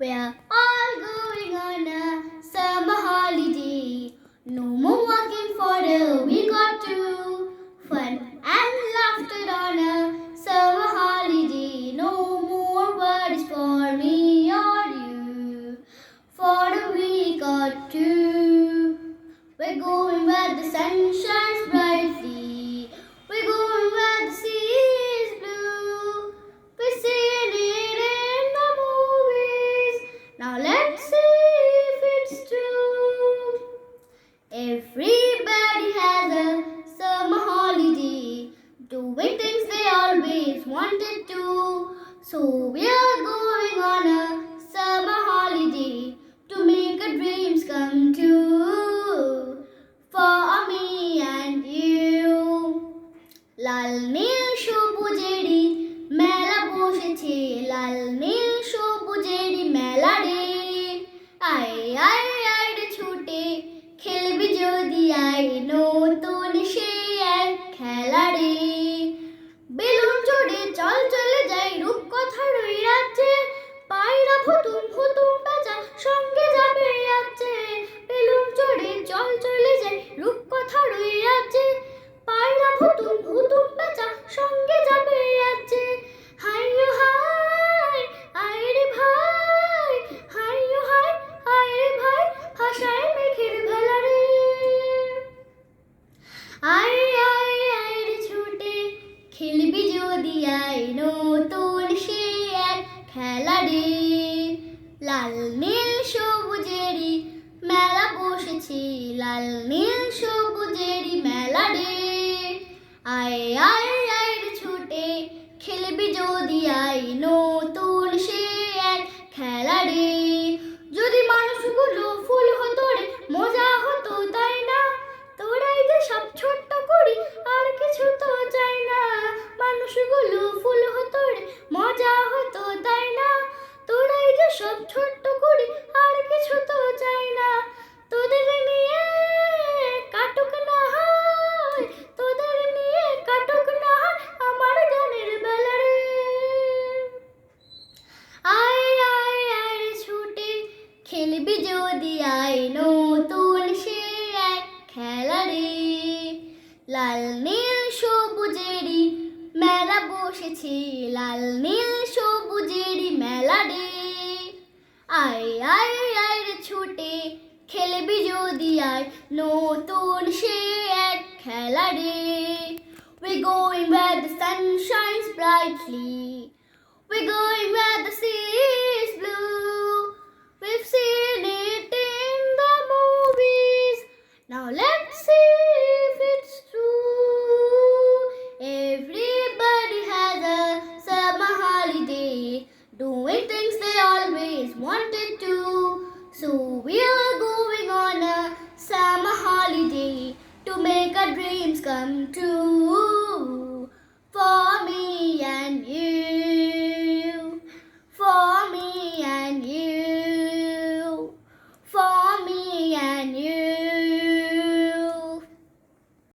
We're all going on a summer holiday. No more working for the we got to fun and laughter on a summer holiday. No more worries for me or you. For the we got to. We're going where the sun shines Everybody has a summer holiday, doing things they always wanted to. So we are going on a summer holiday to make our dreams come true. For me and you. লাল নীল সবুজেরই মেলা বসেছে লাল নীল সবুজেরই মেলা রে Daddy. রে লাল নীল সবুজেরই মেলা বসেছে। লাল নীল সবুজেরই মেলা রে আয় আয় খেলা রে লাল নীল সবুজেরই মেলা বসেছে। লাল নীল সবুজেরই মেলা রে আয় আয় আয় রে ছুটে খেলবি যদি আয় নতুন সে এক খেলা রে We're going where the sun shines brightly. We're going where the sea always wanted to. So we're going on a summer holiday to make our dreams come true.